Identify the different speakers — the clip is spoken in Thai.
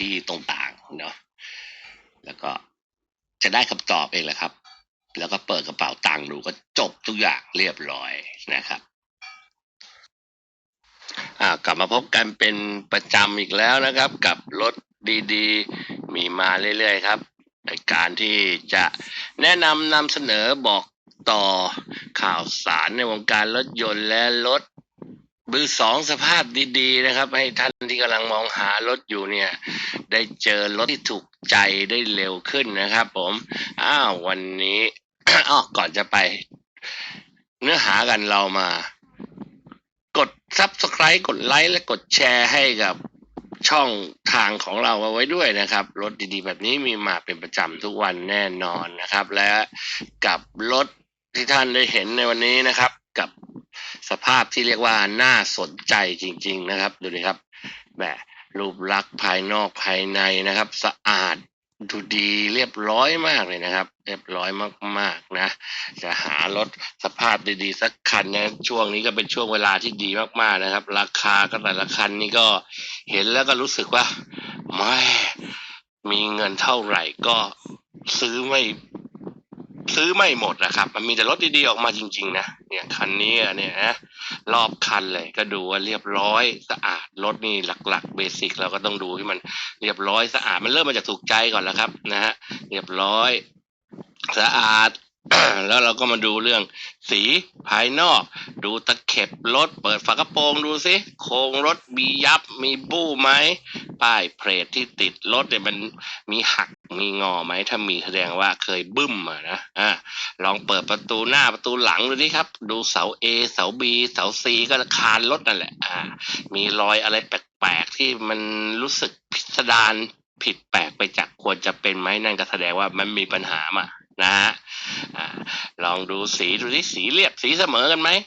Speaker 1: ที่ตรงต่างเนาะแล้วก็จะได้คำตอบเองแหละครับ แล้วก็เปิดกระเป๋าตังค์ดูก็จบทุกอย่างเรียบร้อยนะครับอ่ากลับมาพบกันเป็นประจำอีกแล้วนะครับ กับรถดีๆ มีมาเรื่อยๆครับในการที่จะแนะนำนำเสนอบอกต่อข่าวสารในวงการรถยนต์และรถ มือสองสภาพดีๆนะครับ ให้ท่านที่กำลังมองหารถอยู่เนี่ย ได้เจอรถที่ถูกใจได้เร็วขึ้นนะครับ ผมอ้าววันนี้อ้อก่อนจะไป เนื้อหากันเรามา กด Subscribe กดไลค์และกดแชร์ให้กับช่องทางของเราเอาไว้ด้วยนะครับ รถดีๆ แบบนี้มีมาเป็นประจำทุกวันแน่นอนนะครับ และกับรถที่ท่านได้เห็นในวันนี้นะครับาพที่เรียกว่าน่าสนใจจริง ๆนะครับ ดูดิครับแบบรูปลักษณ์ภายนอกภายในนะครับ สะอาดดูดีเรียบร้อยมากเลยนะครับ เรียบร้อยมากๆนะ จะหารถสภาพดีๆ สักคันนะช่วงนี้ก็เป็นช่วงเวลาที่ดีมากๆนะครับ ราคาก็แต่ละคันนี่ก็เห็นแล้วก็รู้สึกว่าไม่มีเงินเท่าไหร่ก็ซื้อไม่ซื้อไม่หมดนะครับ มันมีแต่รถดีๆออกมาจริง ๆ นะเนี่ยคันนี้เนี่ยนะ รอบคันเลย ก็ดูว่าเรียบร้อยสะอาดรถนี่หลัก ๆ เบสิกเราก็ต้องดูให้มันเรียบร้อยสะอาดมันเริ่มมาจากถูกใจก่อนแล้วครับนะฮะเรียบร้อยสะอาดแล้วเราก็มาดูเรื่องสีภายนอก ดูตะเข็บรถเปิดฝากระโปรงดูสิโครงรถมียับมีบู้ไหม ป้ายเพลทที่ติดรถเนี่ยมันมีหักมีงอไหมถ้ามีแสดงว่าเคยบึ้มอะนะอ่าลองเปิดประตูหน้าประตูหลังดูดิครับ ดูเสา A เสา B เสา C ก็คานรถนั่นแหละอ่ามีรอยอะไรแปลกๆที่มันรู้สึกพิสดารผิดแปลกไปจากควรจะเป็นไหมนั่นก็แสดงว่ามันมีปัญหามานะฮะอ่าลองดูสีดูที่สีเรียบสีเสมอกันไหม